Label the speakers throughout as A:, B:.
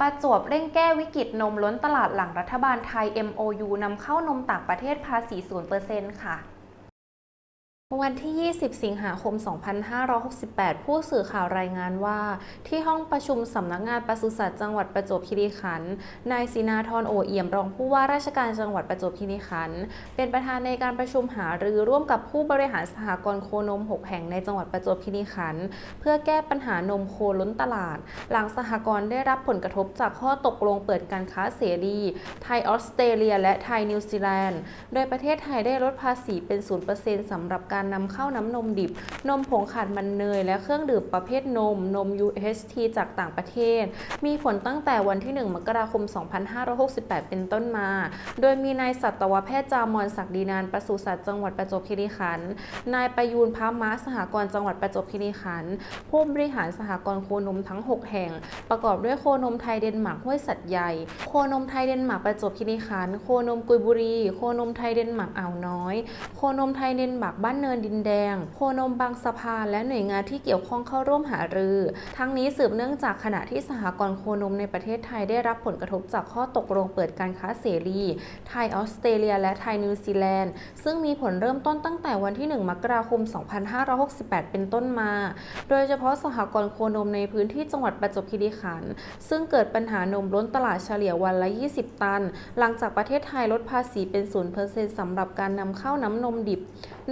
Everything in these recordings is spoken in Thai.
A: ประจวบเร่งแก้วิกฤตนมล้นตลาดหลังรัฐบาลไทย MOU นำเข้านมต่างประเทศภาษี 0%ค่ะ วันที่ 20 สิงหาคม 2568 ผู้สื่อข่าวรายงานว่า ที่ห้องประชุมสำนักงานปศุสัตว์จังหวัดประจวบคีรีขันธ์นายศินาธรโอเอี่ยมรองผู้ว่าราชการจังหวัดประจวบคีรีขันธ์เป็นประธานในการประชุมหารือร่วมกับผู้บริหารสหกรณ์โคนม 6 แห่งในจังหวัดประจวบคีรีขันธ์เพื่อแก้ปัญหานมโคล้นตลาด หลังสหกรณ์ได้รับผลกระทบจากข้อตกลงเปิดการค้าเสรีไทยออสเตรเลีย และไทยนิวซีแลนด์ โดยประเทศไทยได้ลดภาษีเป็น 0%สำหรับการการนำเข้าน้ำนมดิบ นมผงขาดมันเนย และเครื่องดื่มประเภทนม นม UHT จากต่างประเทศ มีผลตั้งแต่วันที่ 1 มกราคม 2568 เป็นต้นมา โดยมีนายสัตวแพทย์จามอนศักดินานปศุสัตว์จังหวัดประจวบคีรีขันธ์นายประยูนพามาสหกรณ์จังหวัดประจวบคีรีขันธ์ผู้บริหารสหกรณ์โคนมทั้ง 6 แห่ง ประกอบด้วยโคนมไทยเดนมาร์กห้วยสัตว์ใหญ่ โคนมไทยเดนมาร์กประจวบคีรีขันธ์โคนมกุยบุรี โคนมไทยเดนมาร์กอ่าวน้อย โคนมไทยเดนมาร์กบ้านเนินดินแดงโคนมบางสะพานและหน่วยงานที่เกี่ยวข้องเข้าร่วมหารือ ทั้งนี้สืบเนื่องจากขณะที่สหกรณ์โคนมในประเทศไทยได้รับผลกระทบจากข้อตกลงเปิดการค้าเสรี ไทยออสเตรเลีย และไทยนิวซีแลนด์ ซึ่งมีผลเริ่มต้นตั้งแต่วันที่ 1 มกราคม 2568 เป็นต้นมา โดยเฉพาะสหกรณ์โคนมในพื้นที่จังหวัดประจวบคีรีขันธ์ซึ่งเกิดปัญหานมล้นตลาดเฉลี่ยวันละ 20 ตัน หลังจากประเทศไทยลดภาษีเป็น 0%สำหรับการนำเข้าน้ำนมดิบ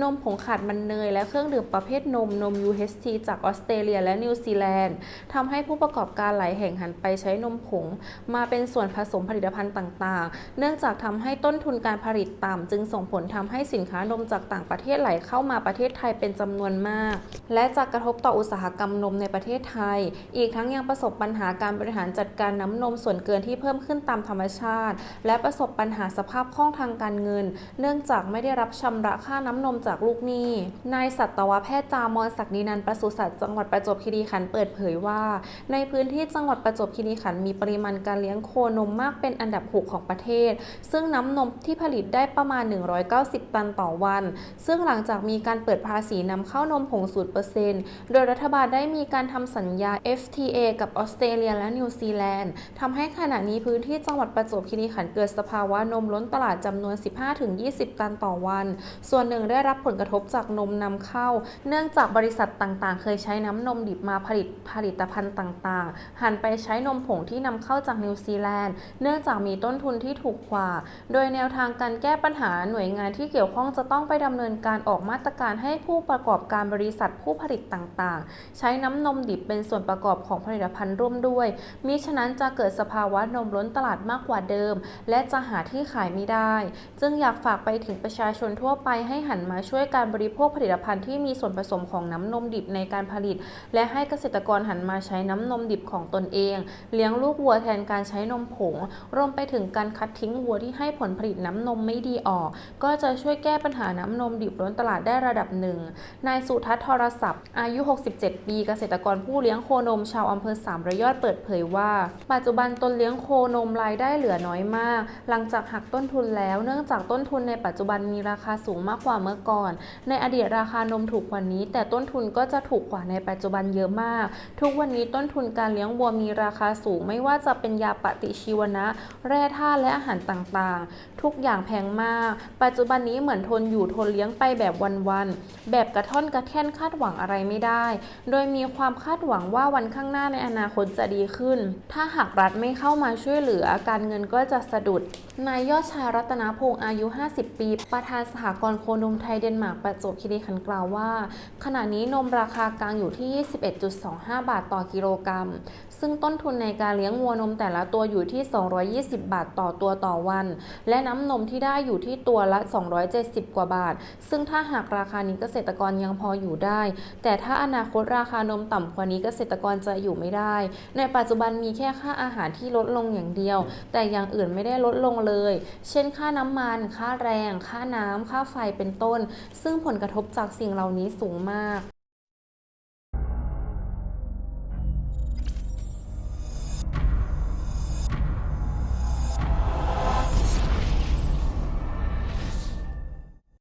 A: นมผงขาดมันเนย และเครื่องดื่มประเภทนมนม UHT จากออสเตรเลียและนิวซีแลนด์ทำให้ผู้ประกอบการหลายแห่งหันไปใช้นมผง มาเป็นส่วนผสมผลิตภัณฑ์ต่างๆ เนื่องจากทำให้ต้นทุนการผลิตต่ำจึงส่งผลทำให้สินค้านมจากต่างประเทศไหลเข้ามาประเทศไทยเป็นจำนวนมาก และจะกระทบต่ออุตสาหกรรมนมในประเทศไทย อีกทั้งยังประสบปัญหาการบริหารจัดการน้ำนมส่วนเกินที่เพิ่มขึ้นตามธรรมชาติ และประสบปัญหาสภาพคล่องทางการเงิน เนื่องจากไม่ได้รับชำระค่าน้ำนมจากลูกหนี้นายสัตวแพทย์จามอนศักดินันท์ปศุสัตว์จังหวัดประจวบคีรีขันธ์เปิดเผยว่า ในพื้นที่จังหวัดประจวบคีรีขันธ์มีปริมาณการเลี้ยงโคนมมากเป็นอันดับ6ของประเทศ ซึ่งน้ำนมที่ผลิตได้ประมาณ 190 ตันต่อวัน ซึ่งหลังจากมีการเปิดภาษีนำเข้านมผง0%โดยรัฐบาลได้มีการทำสัญญา FTA กับออสเตรเลียและนิวซีแลนด์ทำให้ขณะนี้พื้นที่จังหวัดประจวบคีรีขันธ์เกิดสภาวะนมล้นตลาดจำนวน 15-20 ตันต่อวัน ส่วนหนึ่งได้รับผลกระทบจากนมนำเข้า เนื่องจากบริษัทต่างๆ เคยใช้น้ำนมดิบมาผลิตผลิตภัณฑ์ต่างๆ หันไปใช้นมผงที่นำเข้าจากนิวซีแลนด์ เนื่องจากมีต้นทุนที่ถูกกว่า โดยแนวทางการแก้ปัญหาหน่วยงานที่เกี่ยวข้องจะต้องไปดำเนินการออกมาตรการให้ผู้ประกอบการบริษัทผู้ผลิตต่างๆ ใช้น้ำนมดิบเป็นส่วนประกอบของผลิตภัณฑ์ร่วมด้วยมิฉะนั้นจะเกิดสภาวะนมล้นตลาดมากกว่าเดิม และจะหาที่ขายไม่ได้ จึงอยากฝากไปถึงประชาชนทั่วไปให้หันมาช่วยการบริโภคผลิตภัณฑ์ที่มีส่วนผสมของน้ำนมดิบในการผลิต และให้เกษตรกรหันมาใช้น้ำนมดิบของตนเอง เลี้ยงลูกวัวแทนการใช้นมผง รวมไปถึงการคัดทิ้งวัวที่ให้ผลผลิตน้ำนมไม่ดีออก ก็จะช่วยแก้ปัญหาน้ำนมดิบล้นตลาดได้ระดับหนึ่ง นายสุทัศน์ทรศัพท์ อายุ 67 ปีเกษตรกรผู้เลี้ยงโคนมชาวอำเภอสามระยอดเปิดเผยว่า ปัจจุบันตนเลี้ยงโคนมรายได้เหลือน้อยมาก หลังจากหักต้นทุนแล้ว เนื่องจากต้นทุนในปัจจุบันมีราคาสูงมากกว่าเมื่อก่อนในอดีตราคานมถูกกว่านี้ แต่ต้นทุนก็จะถูกกว่าในปัจจุบันเยอะมาก ทุกวันนี้ต้นทุนการเลี้ยงวัวมีราคาสูง ไม่ว่าจะเป็นยาปฏิชีวนะ แร่ธาตุและอาหารต่างๆ ทุกอย่างแพงมาก ปัจจุบันนี้เหมือนทนอยู่ทนเลี้ยงไปแบบวันๆแบบกระท่อนกระแท่นคาดหวังอะไรไม่ได้ โดยมีความคาดหวังว่าวันข้างหน้าในอนาคตจะดีขึ้น ถ้าหากรัฐไม่เข้ามาช่วยเหลือการเงินก็จะสะดุดนายยอดชายรัตนพงศ์อายุ 50 ปี ประธานสหกรณ์โคนมไทยเดนมาร์กประจวบคีรีขันธ์กล่าวว่า ขณะนี้นมราคากลางอยู่ที่ 21.25 บาทต่อกิโลกรัม ซึ่งต้นทุนในการเลี้ยงวัวนมแต่ละตัวอยู่ที่ 220 บาทต่อตัวต่อวัน และน้ำนมที่ได้อยู่ที่ตัวละ 270 กว่าบาท ซึ่งถ้าหากราคานี้เกษตรกรยังพออยู่ได้ แต่ถ้าอนาคตราคานมต่ำกว่านี้เกษตรกรจะอยู่ไม่ได้ ในปัจจุบันมีแค่ค่าอาหารที่ลดลงอย่างเดียว แต่อย่างอื่นไม่ได้ลดลงเลย เช่น ค่าน้ำมัน ค่าแรง ค่าน้ำ ค่าไฟ เป็นต้น ซึ่งซึ่งผลกระทบจากสิ่งเหล่านี้สูงมาก